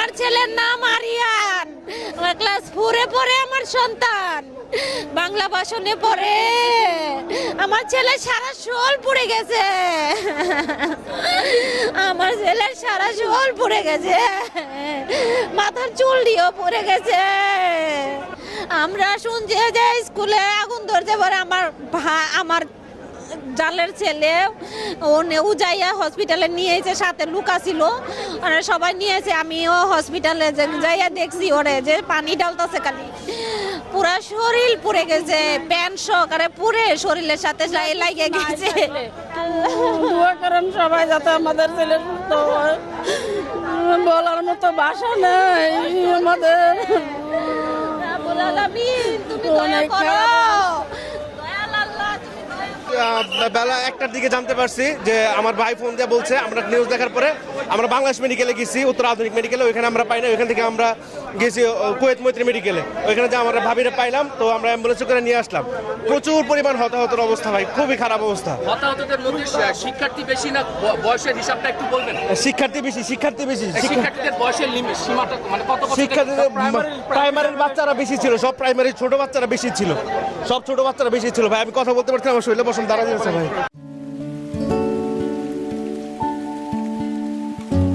আমার ছেলের নাম আরিয়ান। ক্লাস ফোরে পড়ে আমার সন্তান। বাংলা ভাষণে পড়ে। আমার ছেলে সারা শোল পুড়ে গেছে। আমার ছেলের সারা শোল পুড়ে গেছে। মাথার চুল দিয়েও পড়ে গেছে। আমরা শুনছি যে স্কুলে আগুন ধরতে পারে আমার আমার জালের ছেলে ও উজাইয়া হসপিটালে নিয়েছে সাথে লুকা ছিল ওরা সবাই নিয়েছে আমিও হসপিটালে যাইয়া দেখছি ওরে যে পানি ডালতেছে খালি। পুরা শরীর পুড়ে গেছে প্যান্ট সহকারে পুড়ে শরীরের সাথে লাগিয়ে গেছে। দোয়া করেন সবাই যাতে আমাদের ছেলে সুস্থ হয়। বলার মতো ভাষা নেই আমাদের। তুমি অনেক করো। খারাপ। দয়াল আল্লাহ, তুমি দয়া আহ, বেলা একটার দিকে জানতে পারছি যে আমার ভাই ফোন দিয়ে বলছে আমরা নিউজ দেখার পরে আমরা বাংলাদেশ মেডিকেলে গেছি উত্তর আধুনিক মেডিকেলে ওইখানে আমরা পাই না ওইখান থেকে আমরা গেছি কুয়েত মৈত্রী মেডিকেলে ওইখানে যে আমরা ভাবিরে পাইলাম তো আমরা অ্যাম্বুলেন্সে করে নিয়ে আসলাম। প্রচুর পরিমাণ হতাহতের অবস্থা ভাই খুবই খারাপ অবস্থা। হতাহতদের মধ্যে শিক্ষার্থী বেশি না বয়সের হিসাবটা একটু বলবেন? শিক্ষার্থী বেশি শিক্ষার্থী বেশি শিক্ষার্থীদের বয়সের লিমিট সীমাটা মানে কত শিক্ষার্থীদের প্রাইমারির বাচ্চারা বেশি ছিল সব প্রাইমারি ছোট বাচ্চারা বেশি ছিল। সব ছোট বাচ্চারা বেশি ছিল ভাই, আমি কথা বলতে পারছি আমার শরীরে বসন্ত দাঁড়া দিয়েছে ভাই।